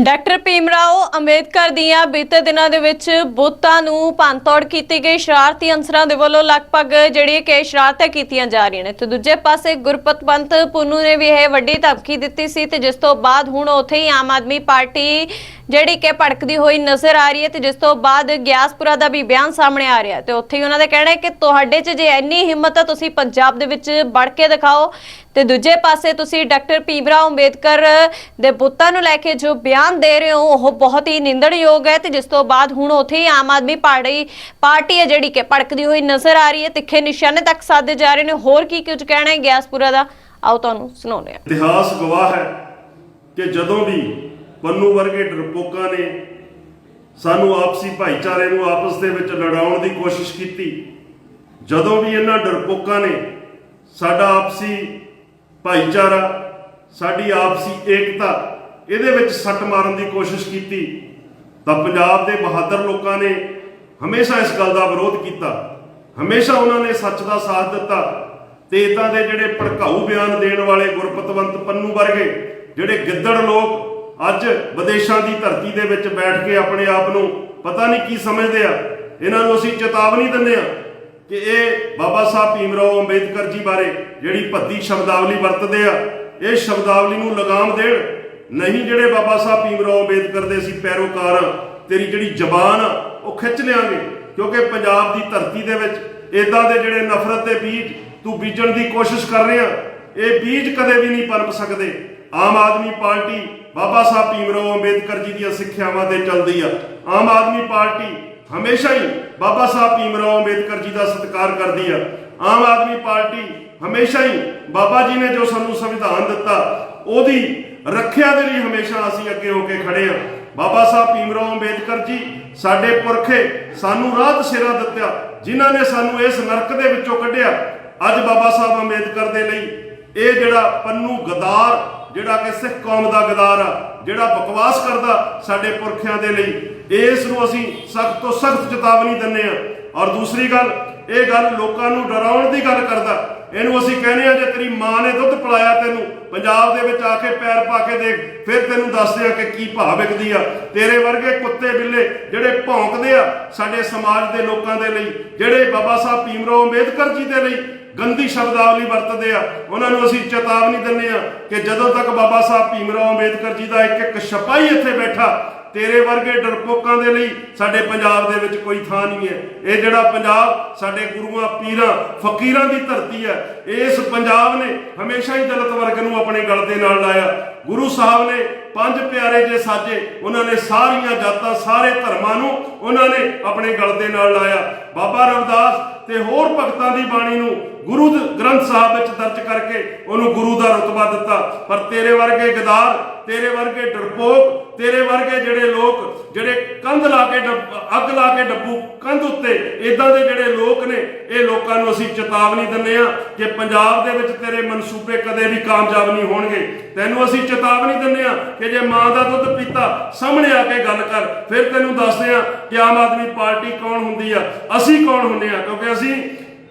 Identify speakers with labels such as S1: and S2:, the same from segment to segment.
S1: Doctor Bhim Rao Ambedkar ਦੀਆਂ ਬੀਤੇ ਦਿਨਾਂ ਦੇ ਵਿੱਚ ਬੁੱਤਾਂ ਨੂੰ ਭੰਨਤੋੜ ਕੀਤੀ ਗਈ। ਸ਼ਰਾਰਤੀ ਅੰਸਰਾਂ ਦੇ ਵੱਲੋਂ ਲਗਭਗ ਜਿਹੜੀ ਕਿ ਸ਼ਰਾਰਤਾਂ ਕੀਤੀਆਂ ਜਾ ਰਹੀਆਂ ਨੇ। ਤੇ ਦੂਜੇ ਪਾਸੇ ਗੁਰਪਤ ਪੰਤ ਪੁੰਨੂ ਨੇ ਵੀ ਇਹ ਵੱਡੀ ਧਮਕੀ ਦਿੱਤੀ ਸੀ ਤੇ ਜਿਸ ਤੋਂ ਬਾਅਦ ਹੁਣ ਉੱਥੇ ਹੀ ਆਮ ਆਦਮੀ ਪਾਰਟੀ ਜਿਹੜੀ ਕਿ ਭੜਕਦੀ ਹੋਈ ਨਜ਼ਰ ਆ ਰਹੀ ਹੈ ਤੇ ਜਿਸ ਤੋਂ ਬਾਅਦ ਗਿਆਸਪੁਰਾ ਦਾ ਵੀ ਬਿਆਨ ਸਾਹਮਣੇ ਆ ਰਿਹਾ ਤੇ ਉੱਥੇ ਹੀ ਉਹਨਾਂ ਦਾ ਕਹਿਣਾ ਹੈ ਕਿ ਤੁਹਾਡੇ 'ਚ ਜੇ ਇੰਨੀ ਹਿੰਮਤ ਹੈ, ਤੁਸੀਂ ਪੰਜਾਬ ਦੇ ਵਿੱਚ ਵੜ ਕੇ ਦਿਖਾਓ। ਤੇ ਦੂਜੇ ਪਾਸੇ ਤੁਸੀਂ ਡਾਕਟਰ ਭੀਮ ਰਾਓ ਅੰਬੇਦਕਰ ਦੇ ਬੁੱਤਾਂ ਨੂੰ ਲੈ ਕੇ ਜੋ ਬਿਆਨ ਦੇ ਰਹੇ ਹੋ, ਉਹ ਬਹੁਤ ਹੀ ਨਿੰਦਣਯੋਗ ਹੈ ਤੇ ਜਿਸ ਤੋਂ ਬਾਅਦ ਹੁਣ ਉੱਥੇ ਹੀ ਆਮ ਆਦਮੀ ਪਾਰਟੀ ਪਾਰਟੀ ਹੈ ਜਿਹੜੀ ਕਿ ਭੜਕਦੀ ਹੋਈ ਨਜ਼ਰ ਆ ਰਹੀ ਹੈ, ਤਿੱਖੇ ਨਿਸ਼ਾਨੇ ਤੱਕ ਸਾਧੇ ਜਾ ਰਹੇ ਨੇ। ਹੋਰ ਕੀ ਕੁਝ ਕਹਿਣਾ ਹੈ ਗਿਆਸਪੁਰਾ ਦਾ? ਆਓ ਤੁਹਾਨੂੰ ਸੁਣਾਉਂਦੇ ਹਾਂ।
S2: ਇਤਿਹਾਸ ਗਵਾਹ ਹੈ ਕਿ ਜਦੋਂ ਵੀ ਪੰਨੂ ਵਰਗੇ ਡਰਪੋਕਾਂ ਨੇ ਸਾਨੂੰ ਆਪਸੀ ਭਾਈਚਾਰੇ ਨੂੰ ਆਪਸ ਦੇ ਵਿੱਚ ਲੜਾਉਣ ਦੀ ਕੋਸ਼ਿਸ਼ ਕੀਤੀ, ਜਦੋਂ ਵੀ ਇਹਨਾਂ ਡਰਪੋਕਾਂ ਨੇ ਸਾਡਾ ਆਪਸੀ ਭਾਈਚਾਰਾ, ਸਾਡੀ ਆਪਸੀ ਏਕਤਾ ਇਹਦੇ ਵਿੱਚ ਸੱਟ ਮਾਰਨ ਦੀ ਕੋਸ਼ਿਸ਼ ਕੀਤੀ। ਤਾਂ ਪੰਜਾਬ ਦੇ ਬਹਾਦਰ ਲੋਕਾਂ ਨੇ ਹਮੇਸ਼ਾ ਇਸ ਗੱਲ ਦਾ ਵਿਰੋਧ ਕੀਤਾ। ਹਮੇਸ਼ਾ ਉਹਨਾਂ ਨੇ ਸੱਚ ਦਾ ਸਾਥ ਦਿੱਤਾ। ਤੇ ਇਦਾਂ ਦੇ ਜਿਹੜੇ ਭੜਕਾਊ ਬਿਆਨ ਦੇਣ ਵਾਲੇ ਗੁਰਪਤਵੰਤ ਪੰਨੂ ਵਰਗੇ, ਜਿਹੜੇ ਗਿੱਦੜ ਲੋਕ ਅੱਜ ਵਿਦੇਸ਼ਾਂ ਦੀ ਧਰਤੀ ਦੇ ਵਿੱਚ ਬੈਠ ਕੇ ਆਪਣੇ ਆਪ ਨੂੰ ਪਤਾ ਨਹੀਂ ਕੀ ਸਮਝਦੇ ਆ, ਇਹਨਾਂ ਨੂੰ ਅਸੀਂ ਚੇਤਾਵਨੀ ਦਿੰਦੇ ਆ ਕਿ ਇਹ ਬਾਬਾ ਸਾਹਿਬ ਭੀਮਰਾਓ ਅੰਬੇਦਕਰ ਜੀ ਬਾਰੇ ਜਿਹੜੀ ਭੱਦੀ ਸ਼ਬਦਾਵਲੀ ਵਰਤਦੇ ਆ, ਇਹ ਸ਼ਬਦਾਵਲੀ ਨੂੰ ਲਗਾਮ ਦੇਣ ਨਹੀਂ ਜਿਹੜੇ ਬਾਬਾ ਸਾਹਿਬ ਭੀਮਰਾਓ ਅੰਬੇਦਕਰ ਦੇ ਅਸੀਂ ਪੈਰੋਕਾਰ ਆ ਤੇਰੀ ਜਿਹੜੀ ਜ਼ਬਾਨ ਆ ਉਹ ਖਿੱਚ ਲਿਆਂਗੇ। ਕਿਉਂਕਿ ਪੰਜਾਬ ਦੀ ਧਰਤੀ ਦੇ ਵਿੱਚ ਇਦਾਂ ਦੇ ਜਿਹੜੇ ਨਫ਼ਰਤ ਦੇ ਬੀਜ ਤੂੰ ਬੀਜਣ ਦੀ ਕੋਸ਼ਿਸ਼ ਕਰ ਰਿਹਾ, ਇਹ ਬੀਜ ਕਦੇ ਵੀ ਨਹੀਂ ਪਲਪ ਸਕਦੇ। ਆਮ ਆਦਮੀ ਪਾਰਟੀ ਬਾਬਾ ਸਾਹਿਬ ਭੀਮਰਾਓ ਅੰਬੇਦਕਰ ਜੀ ਦੀਆਂ ਸਿੱਖਿਆਵਾਂ ਤੇ ਚੱਲਦੀ ਆ। ਆਮ ਆਦਮੀ ਪਾਰਟੀ ਹਮੇਸ਼ਾ ਹੀ ਬਾਬਾ ਸਾਹਿਬ ਭੀਮਰਾਓ ਅੰਬੇਦਕਰ ਜੀ ਦਾ ਸਤਿਕਾਰ ਕਰਦੀ ਆ। ਆਮ ਆਦਮੀ ਪਾਰਟੀ ਹਮੇਸ਼ਾ ਹੀ ਬਾਬਾ ਜੀ ਨੇ ਜੋ ਸਾਨੂੰ ਸੰਵਿਧਾਨ ਦਿੱਤਾ, ਉਹਦੀ ਰੱਖਿਆ ਦੇ ਲਈ ਹਮੇਸ਼ਾ ਅਸੀਂ ਅੱਗੇ ਹੋ ਕੇ ਖੜੇ ਆ ਬਾਬਾ ਸਾਹਿਬ ਭੀਮਰਾਓ ਅੰਬੇਦਕਰ ਜੀ, ਸਾਡੇ ਪੁਰਖੇ ਸਾਨੂੰ ਰਾਹ ਸਿਰਾ ਦਿੱਤਾ, ਜਿਨ੍ਹਾਂ ਨੇ ਸਾਨੂੰ ਇਸ ਨਰਕ ਦੇ ਵਿੱਚੋਂ ਕੱਢਿਆ। ਅੱਜ ਬਾਬਾ ਸਾਹਿਬ ਅੰਬੇਦਕਰ ਦੇ ਲਈ ਇਹ ਜਿਹੜਾ ਪੰਨੂ ਗਦਾਰ, ਜਿਹੜਾ ਕਿ ਸਿੱਖ ਕੌਮ ਦਾ ਗਦਾਰ ਆ, ਜਿਹੜਾ ਬਕਵਾਸ ਕਰਦਾ ਸਾਡੇ ਪੁਰਖਿਆਂ ਦੇ ਲਈ, ਇਸ ਨੂੰ ਅਸੀਂ ਸਖਤ ਤੋਂ ਸਖਤ ਚੇਤਾਵਨੀ ਦਿੰਨੇ ਆ ਔਰ ਦੂਸਰੀ ਗੱਲ, ਇਹ ਗੱਲ ਲੋਕਾਂ ਨੂੰ ਡਰਾਉਣ ਦੀ ਗੱਲ ਕਰਦਾ। ਇਹਨੂੰ ਅਸੀਂ ਕਹਿੰਦੇ ਆ ਜੇ ਤੇਰੀ ਮਾਂ ਨੇ ਦੁੱਧ ਪਿਲਾਇਆ ਤੈਨੂੰ, ਪੰਜਾਬ ਦੇ ਵਿੱਚ ਆ ਕੇ ਪੈਰ ਪਾ ਕੇ ਦੇਖ, ਫਿਰ ਤੈਨੂੰ ਦੱਸਦੇ ਆ ਕਿ ਕੀ ਭਾਅ ਵਿਕਦੀ ਆ। ਤੇਰੇ ਵਰਗੇ ਕੁੱਤੇ ਬਿੱਲੇ ਜਿਹੜੇ ਭੌਂਕਦੇ ਆ ਸਾਡੇ ਸਮਾਜ ਦੇ ਲੋਕਾਂ ਦੇ ਲਈ, ਜਿਹੜੇ ਬਾਬਾ ਸਾਹਿਬ ਭੀਮਰਾਓ ਅੰਬੇਦਕਰ ਜੀ ਦੇ ਲਈ ਗੰਦੀ ਸ਼ਬਦਾਵਲੀ ਵਰਤਦੇ ਆ, ਉਹਨਾਂ ਨੂੰ ਅਸੀਂ ਚੇਤਾਵਨੀ ਦਿੰਨੇ ਆ ਕਿ ਜਦੋਂ ਤੱਕ ਬਾਬਾ ਸਾਹਿਬ ਭੀਮਰਾਓ ਅੰਬੇਦਕਰ ਜੀ ਦਾ ਇੱਕ ਇੱਕ ਸਿਪਾਹੀ ਇੱਥੇ ਬੈਠਾ ਤੇਰੇ ਵਰਗੇ ਡਰਪੋਕਾਂ ਦੇ ਲਈ ਸਾਡੇ ਪੰਜਾਬ ਦੇ ਵਿੱਚ ਕੋਈ ਥਾਂ ਨਹੀਂ ਹੈ। ਇਹ ਜਿਹੜਾ ਪੰਜਾਬ ਸਾਡੇ ਗੁਰੂਆਂ, ਪੀਰਾਂ, ਫਕੀਰਾਂ ਦੀ ਧਰਤੀ ਹੈ, ਇਸ ਪੰਜਾਬ ਨੇ ਹਮੇਸ਼ਾ ਹੀ ਦਲਿਤ ਵਰਗ ਨੂੰ ਆਪਣੇ ਗਲ ਦੇ ਨਾਲ ਲਾਇਆ। ਗੁਰੂ ਸਾਹਿਬ ਨੇ ਪੰਜ ਪਿਆਰੇ ਜੇ ਸਾਜੇ, ਉਹਨਾਂ ਨੇ ਸਾਰੀਆਂ ਜਾਤਾਂ, ਸਾਰੇ ਧਰਮਾਂ ਨੂੰ ਉਹਨਾਂ ਨੇ ਆਪਣੇ ਗਲ ਦੇ ਨਾਲ ਲਾਇਆ। ਬਾਬਾ ਰਵਿਦਾਸ ਤੇ ਹੋਰ ਭਗਤਾਂ ਦੀ ਬਾਣੀ ਨੂੰ ਗੁਰੂ ਗ੍ਰੰਥ ਸਾਹਿਬ ਵਿੱਚ ਦਰਜ ਕਰਕੇ ਉਹਨੂੰ ਗੁਰੂ ਦਾ ਰਤਬਾ ਦਿੱਤਾ। ਪਰ ਤੇਰੇ ਵਰਗੇ ਗਦਾਰ, ਤੇਰੇ ਵਰਗੇ ਡਰਪੋਕ, ਤੇਰੇ ਵਰਗੇ ਜਿਹੜੇ ਲੋਕ, ਜਿਹੜੇ ਕੰਧ ਲਾ ਕੇ ਡੱਬ- ਅੱਗ ਲਾ ਕੇ ਡੱਬੂ ਕੰਧ ਉੱਤੇ ਇਦਾਂ ਦੇ ਜਿਹੜੇ ਲੋਕ ਨੇ, ਇਹ ਲੋਕਾਂ ਨੂੰ ਅਸੀਂ ਚੇਤਾਵਨੀ ਦਿੰਨੇ ਆ ਕਿ ਪੰਜਾਬ ਦੇ ਵਿੱਚ ਤੇਰੇ ਮਨਸੂਬੇ ਕਦੇ ਵੀ ਕਾਮਯਾਬ ਨਹੀਂ ਹੋਣਗੇ। ਤੈਨੂੰ ਅਸੀਂ ਚੇਤਾਵਨੀ ਦਿੰਦੇ ਆ ਕਿ ਜੇ ਮਾਂ ਦਾ ਦੁੱਧ ਪੀਤਾ, ਸਾਹਮਣੇ ਆ ਕੇ ਗੱਲ ਕਰ, ਫਿਰ ਤੈਨੂੰ ਦੱਸਦੇ ਆ ਕਿ ਆਮ ਆਦਮੀ ਪਾਰਟੀ ਕੌਣ ਹੁੰਦੀ ਆ, ਅਸੀਂ ਕੌਣ ਹੁੰਦੇ ਆ ਕਿਉਂਕਿ ਅਸੀਂ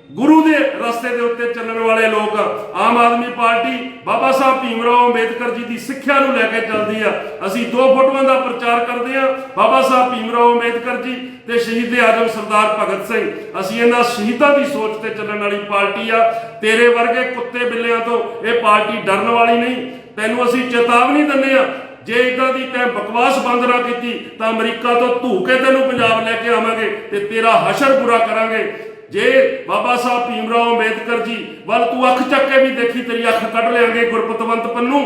S2: ਗੁਰੂ ਦੇ ਰਸਤੇ ਦੇ ਉੱਤੇ ਚੱਲਣ ਵਾਲੇ ਲੋਕ ਆਮ ਆਦਮੀ ਪਾਰਟੀ ਬਾਬਾ ਸਾਹਿਬ ਭੀਮਰਾਓ ਅੰਬੇਦਕਰ ਜੀ ਦੀ ਸਿੱਖਿਆ ਨੂੰ ਲੈ ਕੇ ਚੱਲਦੀ ਆ। ਅਸੀਂ ਦੋ ਫੋਟੋਆਂ ਦਾ ਪ੍ਰਚਾਰ ਕਰਦੇ ਆ ਬਾਬਾ ਸਾਹਿਬ ਭੀਮਰਾਓ ਅੰਬੇਦਕਰ ਜੀ ਤੇ ਸ਼ਹੀਦ ਆਜਮ ਸਰਦਾਰ ਭਗਤ ਸਿੰਘ। ਅਸੀਂ ਇਹਨਾਂ ਸ਼ਹੀਦਾਂ ਦੀ ਸੋਚ ਤੇ ਚੱਲਣ ਵਾਲੀ ਪਾਰਟੀ ਆ। ਤੇਰੇ ਵਰਗੇ ਕੁੱਤੇ ਬਿੱਲਿਆਂ ਤੋਂ ਇਹ ਪਾਰਟੀ ਡਰਨ ਵਾਲੀ ਨਹੀਂ। ਤੈਨੂੰ ਅਸੀਂ ਚੇਤਾਵਨੀ ਦਿੰਦੇ ਆ ਜੇ ਇਦਾਂ ਦੀ ਤੈਂ ਬਕਵਾਸ ਬੰਦ ਨਾ ਕੀਤੀ ਤਾਂ ਅਮਰੀਕਾ ਤੋਂ ਧੂ ਕੇ ਤੈਨੂੰ ਪੰਜਾਬ ਲੈ ਕੇ ਆਵਾਂਗੇ ਤੇ ਤੇਰਾ ਹਸ਼ਰ ਪੂਰਾ ਕਰਾਂਗੇ। ਜੇ ਬਾਬਾ ਸਾਹਿਬ ਭੀਮ ਰਾਓ ਅੰਬੇਦਕਰ ਜੀ ਵੱਲ ਤੂੰ ਅੱਖ ਚੱਕ ਕੇ ਵੀ ਦੇਖੀ, ਤੇਰੀ ਅੱਖ ਕੱਢ ਲਿਆਂਗੇ ਗੁਰਪਤਵੰਤ ਪੰਨੂ।